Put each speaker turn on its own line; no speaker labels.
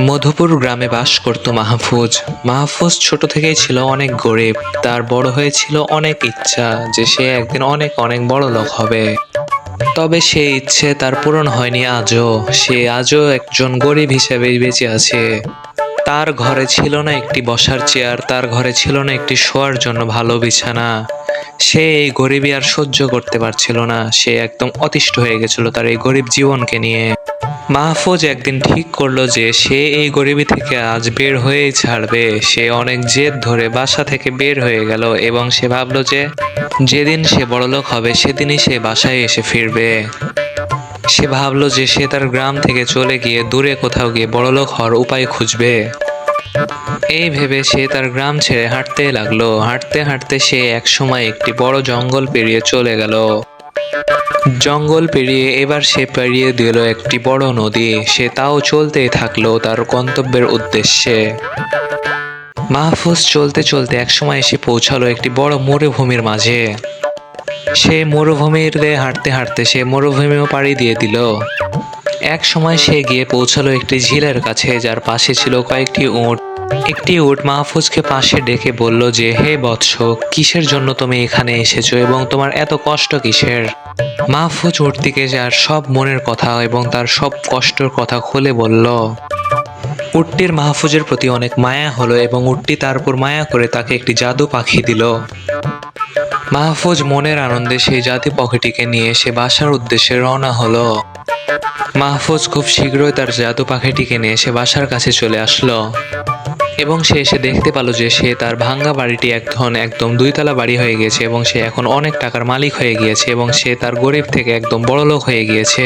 মধুপুর গ্রামে বাস করত মাহফুজ। মাহফুজ ছোট থেকেই ছিল অনেক গরিব। তার বড় হয়েছিল অনেক ইচ্ছা যে সে একদিন অনেক অনেক বড় লোক হবে। তবে সেই ইচ্ছে তার পূরণ হয়নি আজও। সে আজও একজন গরিব হিসেবেই বেঁচে আছে। তার ঘরে ছিল না একটি বসার চেয়ার, তার ঘরে ছিল না একটি শোয়ার জন্য ভালো বিছানা। সে এই গরিবী আর সহ্য করতে পারছিল না। সে একদম অতিষ্ঠ হয়ে গেছিল তার এই গরিব জীবনকে নিয়ে। মাহফুজ একদিন ঠিক করল যে সে এই গরিবি থেকে আজ বের হয়েই ছাড়বে। সে অনেক জেদ ধরে বাসা থেকে বের হয়ে গেল এবং সে ভাবলো যে যেদিন সে বড়লোক হবে, সেদিনই সে বাসায় এসে ফিরবে। সে ভাবলো যে সে তার গ্রাম থেকে চলে গিয়ে দূরে কোথাও গিয়ে বড়লোক হওয়ার উপায় খুঁজবে। এই ভেবে সে তার গ্রাম ছেড়ে হাঁটতে লাগল। হাঁটতে হাঁটতে সে একসময় একটি বড় জঙ্গল পেরিয়ে চলে গেল। জঙ্গল পেরিয়ে এবার সে পেরিয়ে দিল একটি বড় নদী। সে তাও চলতেই থাকল তার গন্তব্যের উদ্দেশ্যে। মাহফুজ চলতে চলতে একসময় এসে পৌঁছালো একটি বড় মরুভূমির মাঝে। সে মরুভূমির দিয়ে হাঁটতে হাঁটতে সে মরুভূমিও পাড়ি দিয়ে দিল। এক সময় সে গিয়ে পৌঁছালো একটি ঝিলের কাছে, যার পাশে ছিল কয়েকটি উট। একটি উট মাহফুজকে পাশে ডেকে বলল যে, হে বৎস, কিসের জন্য তুমি এখানে এসেছ এবং তোমার এত কষ্ট কিসের? মাহফুজ উটটিকে যার সব মনের কথা এবং তার সব কষ্টের কথা খুলে বলল, উটটির মাহফুজের প্রতি অনেক মায়া হলো এবং উটটি তার উপর মায়া করে তাকে একটি জাদু পাখি দিল। মাহফুজ মনের আনন্দে সেই জাদু পাখিটিকে নিয়ে সে বাসার উদ্দেশ্যে রওনা হলো। মাহফুজ খুব শীঘ্রই তার জাদু পাখিটিকে নিয়ে সে বাসার কাছে চলে আসলো। এবং সে এসে দেখতে পেল যে সে তার ভাঙ্গা বাড়িটি এখন একদম দুইতলা বাড়ি হয়ে গিয়েছে এবং সে এখন অনেক টাকার মালিক হয়ে গিয়েছে এবং সে তার গরিব থেকে একদম বড়লোক হয়ে গিয়েছে।